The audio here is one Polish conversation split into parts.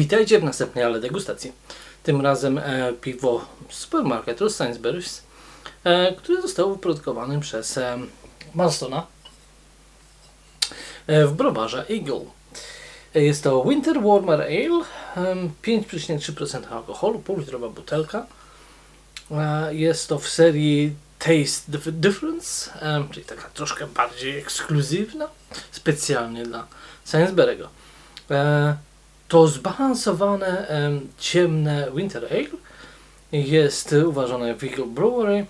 Witajcie w następnej ale degustacji. Tym razem e, piwo supermarketu Sainsbury's, e, które zostało wyprodukowane przez e, Marstona e, w browarze Eagle. E, Jest to Winter Warmer Ale, em, 5,3% alkoholu, półlitrowa butelka. E, Jest to w serii Taste Dif- Difference, em, czyli taka troszkę bardziej ekskluzywna, specjalnie dla Sainsbury'ego. E, To zbalansowane, em, ciemne Winter Ale jest uważane w Eagle Brewery, e,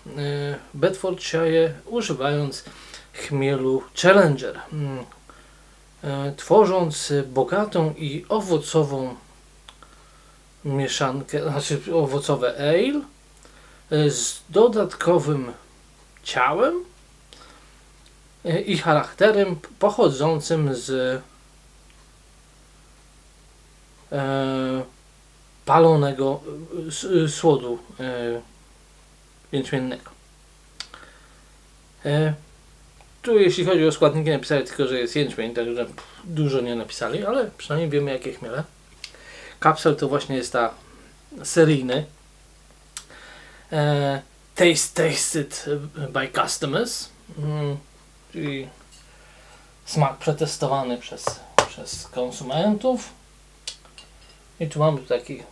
Bedfordshire, używając chmielu Challenger, mm, e, tworząc bogatą i owocową mieszankę, znaczy owocowe ale e, z dodatkowym ciałem i charakterem pochodzącym z palonego e, słodu e, jęczmiennego. E, tu jeśli chodzi o składniki napisali tylko, że jest jęczmień, także dużo nie napisali, ale przynajmniej wiemy jakie chmiele. Kapsel to właśnie jest ta seryjny. E, taste tasted by customers, mm, czyli smak przetestowany przez, przez konsumentów. I tu mamy taki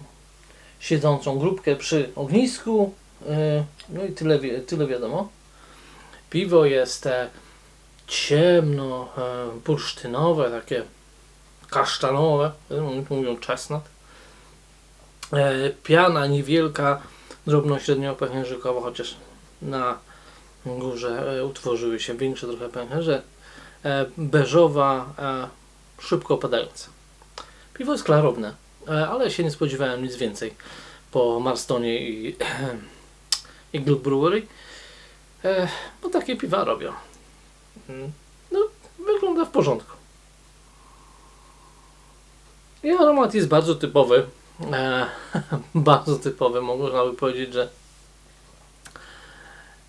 siedzącą grupkę przy ognisku. E, No i tyle, tyle wiadomo. Piwo jest e, ciemno, e, bursztynowe, takie kasztanowe, oni mówią czesnat. Piana niewielka, drobno-średnio pęcherzykowa, chociaż na górze utworzyły się większe trochę pęcherze. Beżowa, szybko opadająca. Piwo jest klarowne, ale się nie spodziewałem nic więcej po Marstonie i Eagle Brewery. E, bo takie piwa robią. Mm, No, wygląda w porządku. I aromat jest bardzo typowy. E, bardzo typowy, można by powiedzieć, że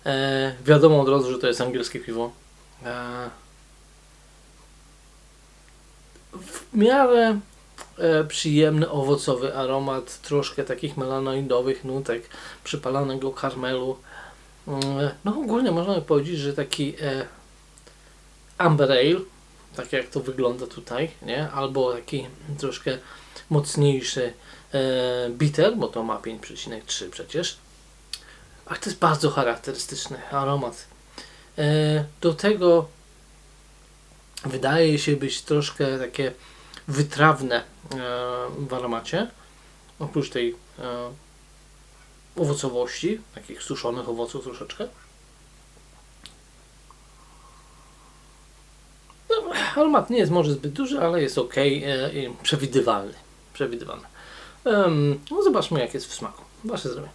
e, wiadomo od razu, że to jest angielskie piwo. E, w miarę e, przyjemny, owocowy aromat, troszkę takich melanoidowych nutek, przypalanego karmelu. Mm, No ogólnie można by powiedzieć, że taki e, amber ale, tak jak to wygląda tutaj, nie? Albo taki troszkę mocniejszy e, bitter, bo to ma 5,3 przecież. A to jest bardzo charakterystyczny aromat. E, do tego wydaje się być troszkę takie wytrawne e, w aromacie. Oprócz tej e, owocowości, takich suszonych owoców troszeczkę. No, aromat nie jest może zbyt duży, ale jest ok i przewidywalny. przewidywalny. No zobaczmy jak jest w smaku. Wasze zdrowie.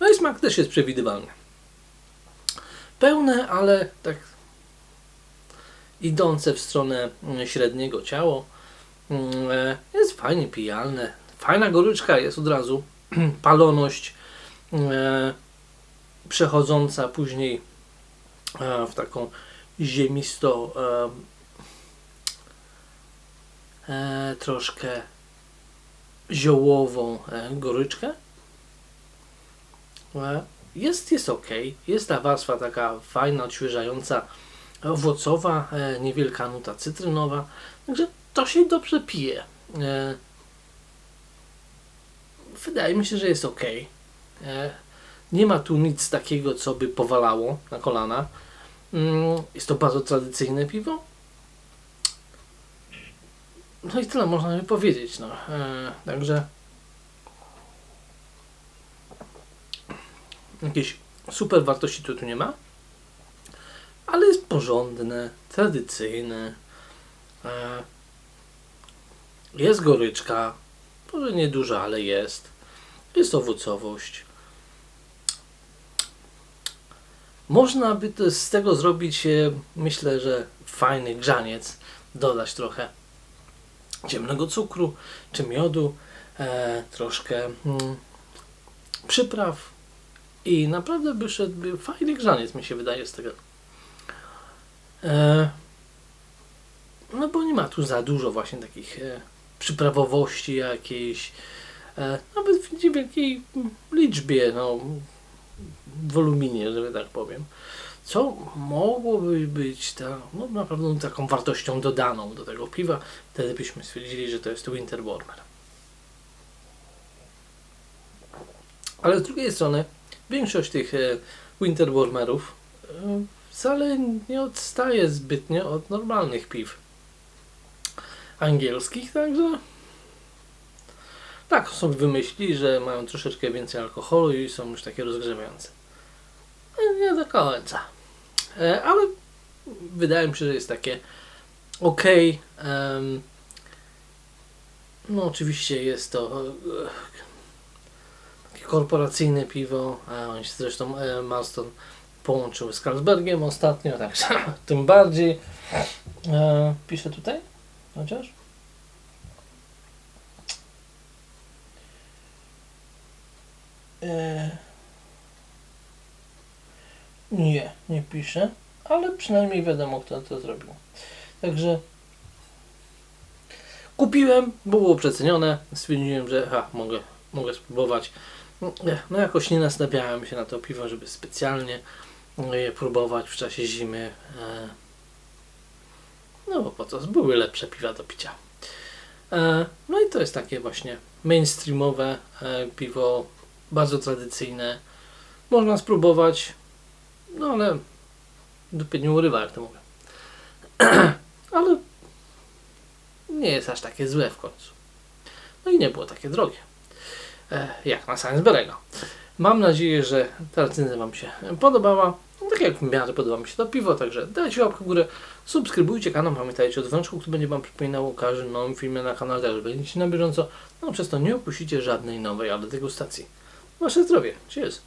No i smak też jest przewidywalny. Pełne, ale tak idące w stronę mm, średniego ciało. Mm, e, Jest fajnie pijalne. Fajna goryczka jest od razu. Paloność e, przechodząca później e, w taką ziemisto troszkę ziołową goryczkę. Jest, jest ok. Jest ta warstwa taka fajna, odświeżająca, owocowa, e, niewielka nuta cytrynowa. Także to się dobrze pije. E, Wydaje mi się, że jest ok. E, Nie ma tu nic takiego, co by powalało na kolana. Mm, Jest to bardzo tradycyjne piwo. No i tyle można by powiedzieć. No. Także jakieś super wartości tu, tu nie ma. Ale jest porządne, tradycyjne. E, Jest goryczka. Może nie duża, ale jest. Jest owocowość. Można by to z tego zrobić, e, myślę, że fajny grzaniec. Dodać trochę ciemnego cukru czy miodu, e, troszkę mm, przypraw i naprawdę by szedłby fajny grzaniec, mi się wydaje z tego. E, no bo nie ma tu za dużo właśnie takich e, przyprawowości jakiejś, e, nawet w niewielkiej liczbie, no, woluminie, żeby tak powiem. Co mogłoby być ta, no, naprawdę taką wartością dodaną do tego piwa, wtedy byśmy stwierdzili, że to jest Winter Warmer. Ale z drugiej strony, większość tych e, Winter Warmerów e, wcale nie odstaje zbytnio od normalnych piw angielskich, także tak sobie wymyśli, że mają troszeczkę więcej alkoholu i są już takie rozgrzewające. E, Nie do końca. Ale wydaje mi się, że jest takie ok. no oczywiście jest to korporacyjne piwo, a oni się zresztą e, Marston połączył z Carlsbergiem ostatnio, także tym bardziej. E, piszę tutaj? Chociaż? E, nie, nie piszę, ale przynajmniej wiadomo, kto to zrobił. Także kupiłem, było przecenione. Stwierdziłem, że ha, mogę, mogę spróbować. No jakoś nie nastawiałem się na to piwo, żeby specjalnie je próbować w czasie zimy. E, No bo po co? Były lepsze piwa do picia. E, No i to jest takie właśnie mainstreamowe e, piwo, bardzo tradycyjne. Można spróbować, no ale dupie nie urywa, jak to mówię. ale nie jest aż takie złe w końcu. No i nie było takie drogie. E, jak na Sainsbury'ego. Mam nadzieję, że ta recenzja Wam się podobała. Tak jak w miarę podoba mi się to piwo, także dajcie łapkę w górę, subskrybujcie kanał, pamiętajcie o dzwoneczku, który będzie Wam przypominał o każdym nowym filmie na kanale, także będziecie na bieżąco. No przez to nie opuścicie żadnej nowej ale degustacji. Wasze zdrowie. Cheers!